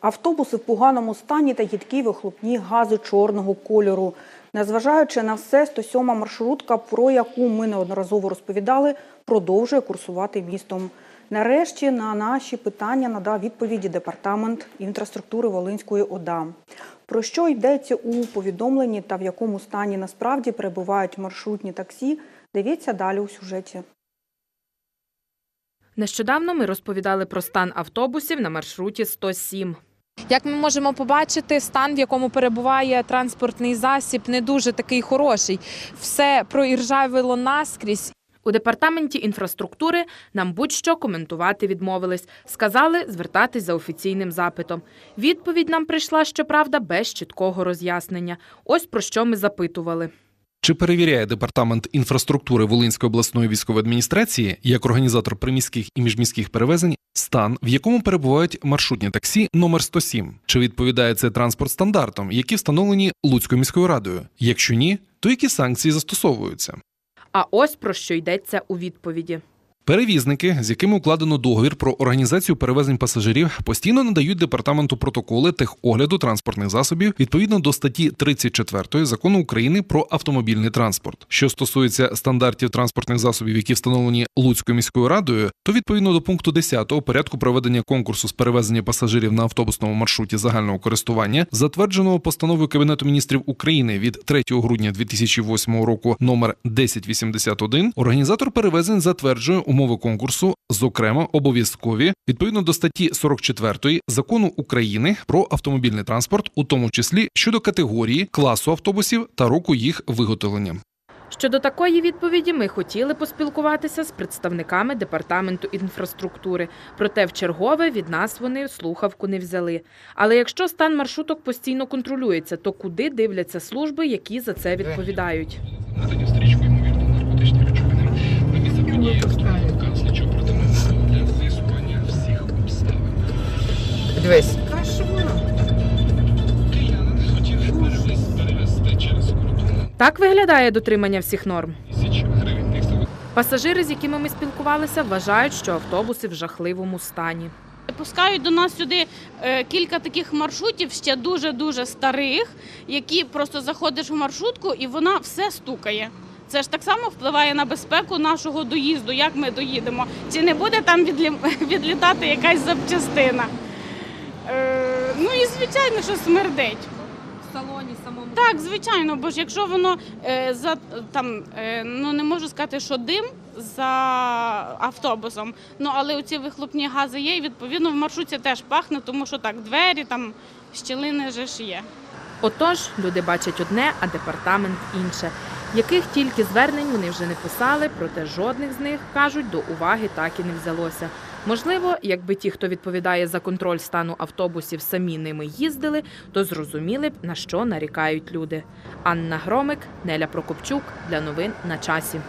Автобуси в поганому стані та їдкі вихлопні гази чорного кольору. Незважаючи на все, 107 маршрутка, про яку ми неодноразово розповідали, продовжує курсувати містом. Нарешті на наші питання надав відповіді департамент інфраструктури Волинської ОДА. Про що йдеться у повідомленні та в якому стані насправді перебувають маршрутні таксі, дивіться далі у сюжеті. Нещодавно ми розповідали про стан автобусів на маршруті 107. Як ми можемо побачити, стан, в якому перебуває транспортний засіб, не дуже такий хороший. Все проіржавило наскрізь. У департаменті інфраструктури нам будь-що коментувати відмовились. Сказали звертатись за офіційним запитом. Відповідь нам прийшла, щоправда, без чіткого роз'яснення. Ось про що ми запитували. Чи перевіряє департамент інфраструктури Волинської обласної військової адміністрації як організатор приміських і міжміських перевезень стан, в якому перебувають маршрутні таксі номер 107? Чи відповідає це транспорт стандартам, які встановлені Луцькою міською радою? Якщо ні, то які санкції застосовуються? А ось про що йдеться у відповіді. Перевізники, з якими укладено договір про організацію перевезень пасажирів, постійно надають департаменту протоколи техогляду транспортних засобів відповідно до статті 34 закону України про автомобільний транспорт. Що стосується стандартів транспортних засобів, які встановлені Луцькою міською радою, то відповідно до пункту 10 порядку проведення конкурсу з перевезення пасажирів на автобусному маршруті загального користування, затвердженого постановою Кабінету міністрів України від 3 грудня 2008 року номер 1081, організатор перевезень затверджує умови конкурсу, зокрема обов'язкові відповідно до статті 44 закону України про автомобільний транспорт, у тому числі щодо категорії, класу автобусів та року їх виготовлення. Щодо такої відповіді ми хотіли поспілкуватися з представниками департаменту інфраструктури, проте в чергове від нас вони слухавку не взяли. Але якщо стан маршруток постійно контролюється, то куди дивляться служби, які за це відповідають? Дивись, Так виглядає дотримання всіх норм. Пасажири, з якими ми спілкувалися, вважають, що автобуси в жахливому стані. Пускають до нас сюди е, кілька таких маршрутів, ще дуже-дуже старих, які просто заходиш в маршрутку і вона все стукає. Це ж так само впливає на безпеку нашого доїзду, як ми доїдемо. Чи не буде там відлі... відлітати якась запчастина? Ну і звичайно, що смердить. В салоні самому. Так, звичайно, бо ж якщо воно е, за там, е, ну не можу сказати, що дим за автобусом, ну але оці вихлопні гази є, і відповідно в маршруті теж пахне, тому що так, двері, там щілини же ж є. Отож, люди бачать одне, а департамент інше. Яких тільки звернень вони вже не писали, проте жодних з них кажуть до уваги так і не взялося. Можливо, якби ті, хто відповідає за контроль стану автобусів, самі ними їздили, то зрозуміли б на що нарікають люди. Анна Громик, Неля Прокопчук для новин на часі.